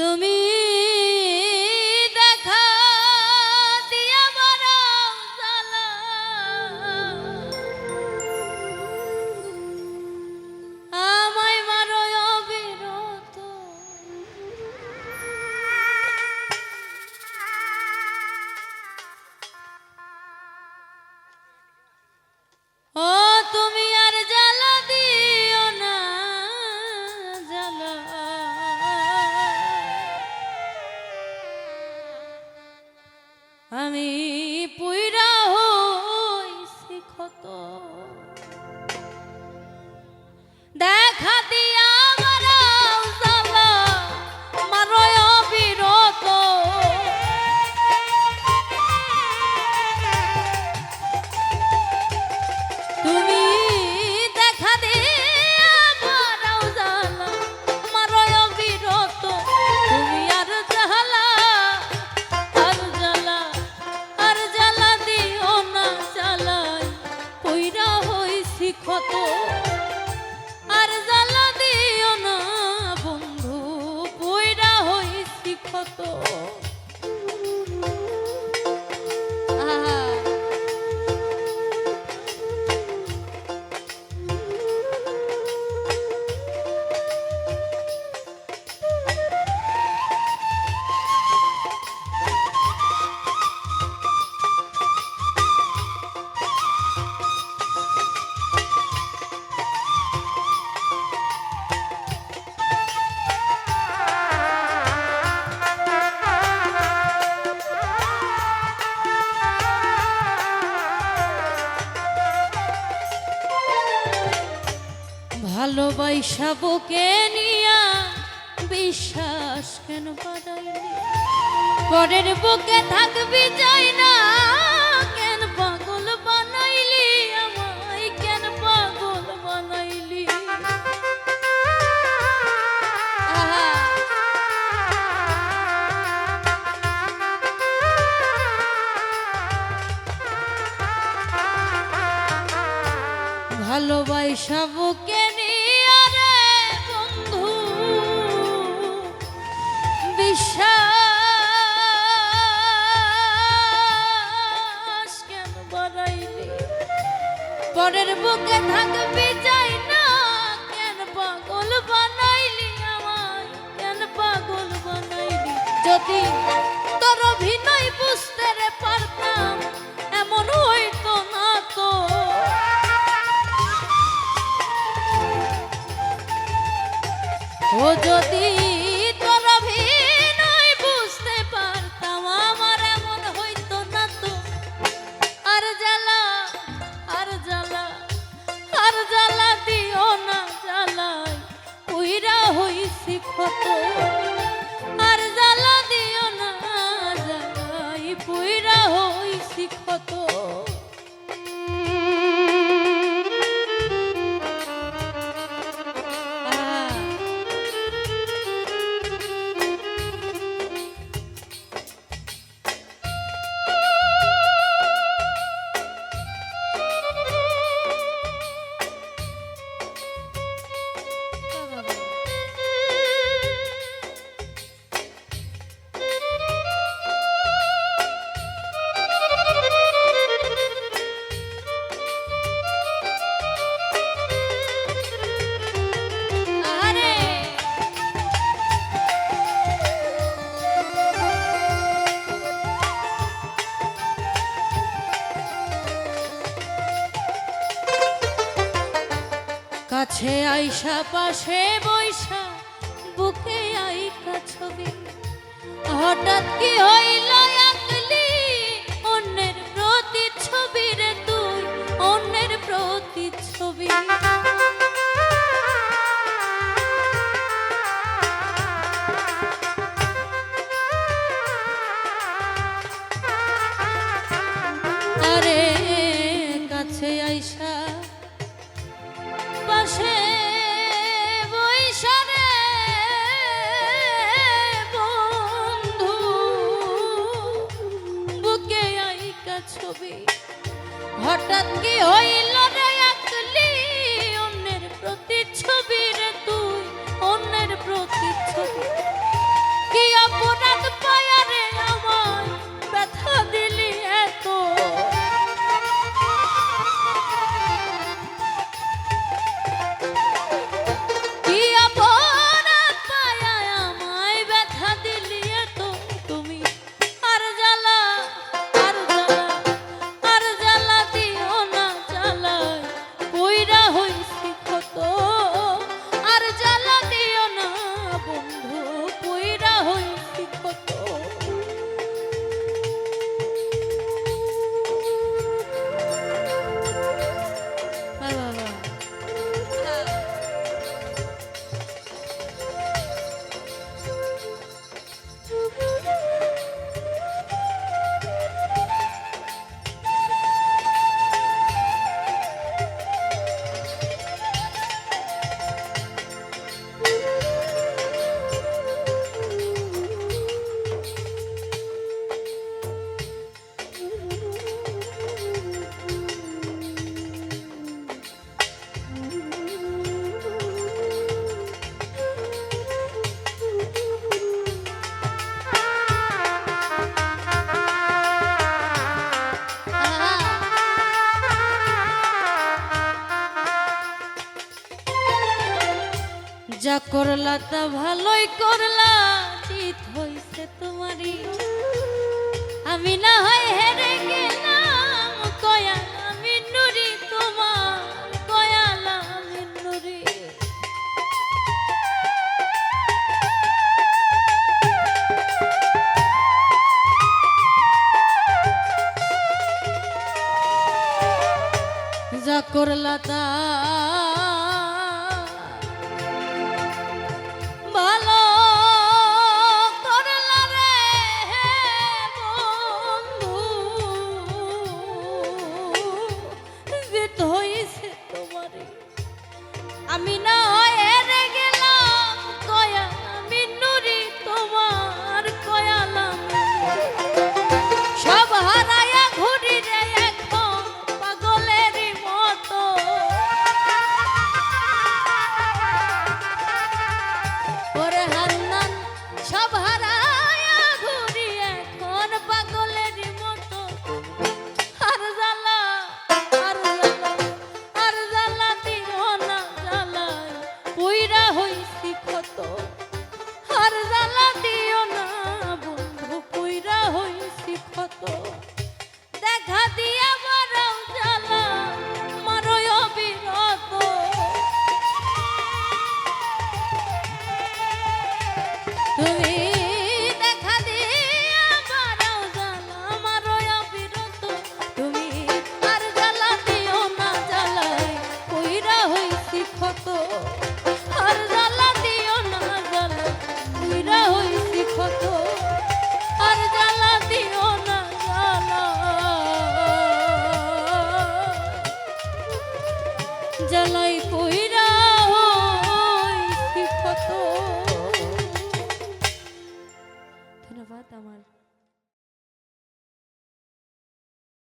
তুমি আমি পুইরা হইছি ক্ষত। দেখা দিয়া ভালোবাসা বুকে নিয়া বিশ্বাস কেন বাড়াইলি পরের বুকে থাকবি যাই না, কেন পাগল বানাইলি? আমায় কেন পাগল বানাইলি? ভালোবাসা বুকে বিশ্বাস কেন বাড়াইলি? পরের বুকে থাকবি যাই না কেন পাগল বানাইলি আমায়? কেন পাগল বানাইলি? যদি তোর অভিনয় বুঝতে রে পারতাম, এমন হইতো না তো। ও যদি হইছি ক্ষত আর জ্বালা দিও না জ্বালাই পুইরা হইছি কাছে আইসা, পাশে বৈশা, বুকে আইকা ছবি। হঠাৎ কি হইল আকলি অন্যের প্রতি ছবি রে তুই অন্যের প্রতি ছবি আরে ছবি। হঠাৎ কি হইল? যা করলা তা ভালোই করলা জিত হইছে তোমারই। আমি না হয় হেরে গেলাম কয়া দেখা দিয়ে